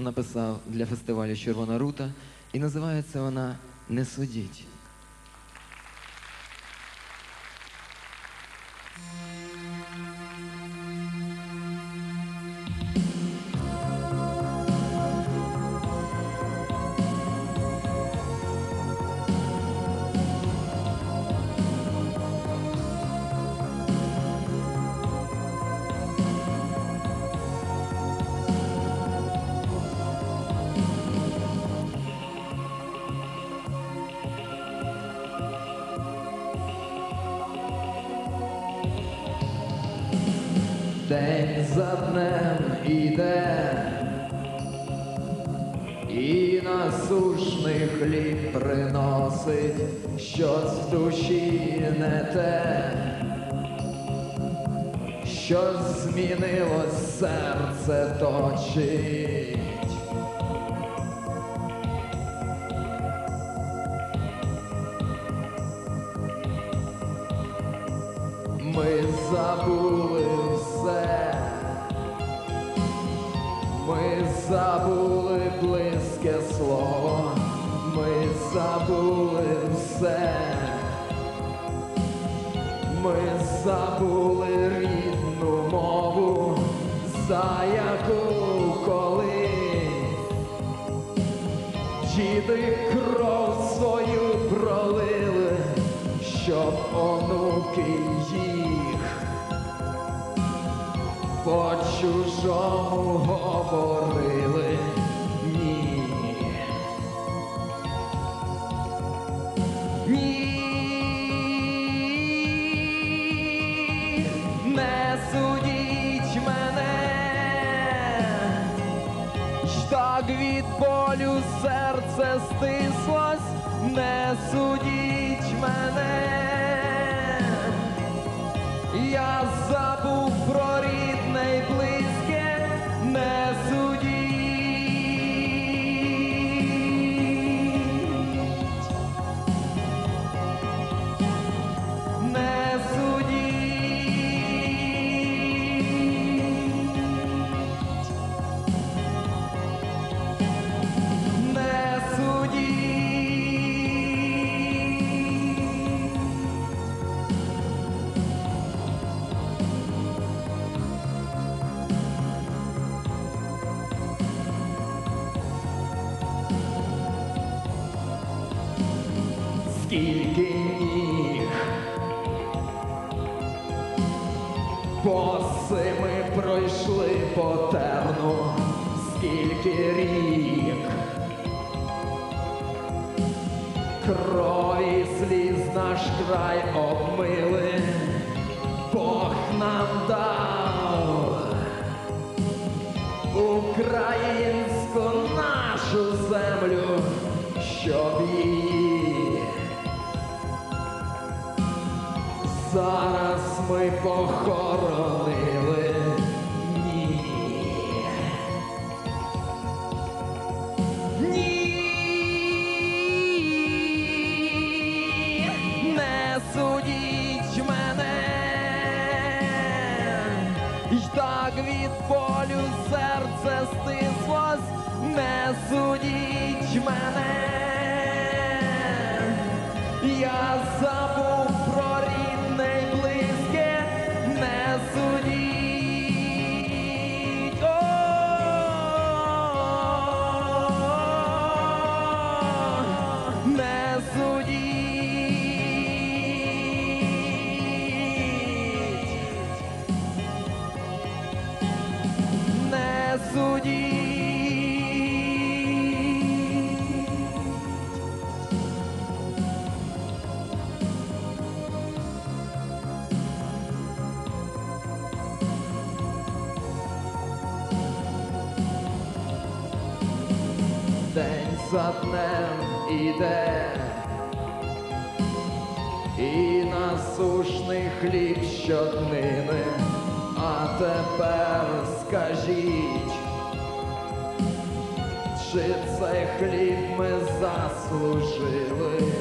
написав для фестивалю Червона рута, і називається вона Не судіть. День за днем іде, і насушний хліб приносить щось в душі не те, щось змінилось, серце точить. Ми забули близьке слово, ми забули все, ми забули рідну мову, за яку колись діди кров свою пролили, щоб онуки їх по чужому говорили від болю серце стислось, не судіть мене. Я забув Скільки ніг Босими пройшли по терну, скільки рік. Крові сліз наш край обмили, Бог нам дав. Українську нашу землю, щоб її зараз ми похоронили. Ні. Ні, не судіть мене, й так від болю серце стислось, не судіть мене. Я забув за днем іде, і насушний хліб щоднини, а тепер скажіть, чи цей хліб ми заслужили?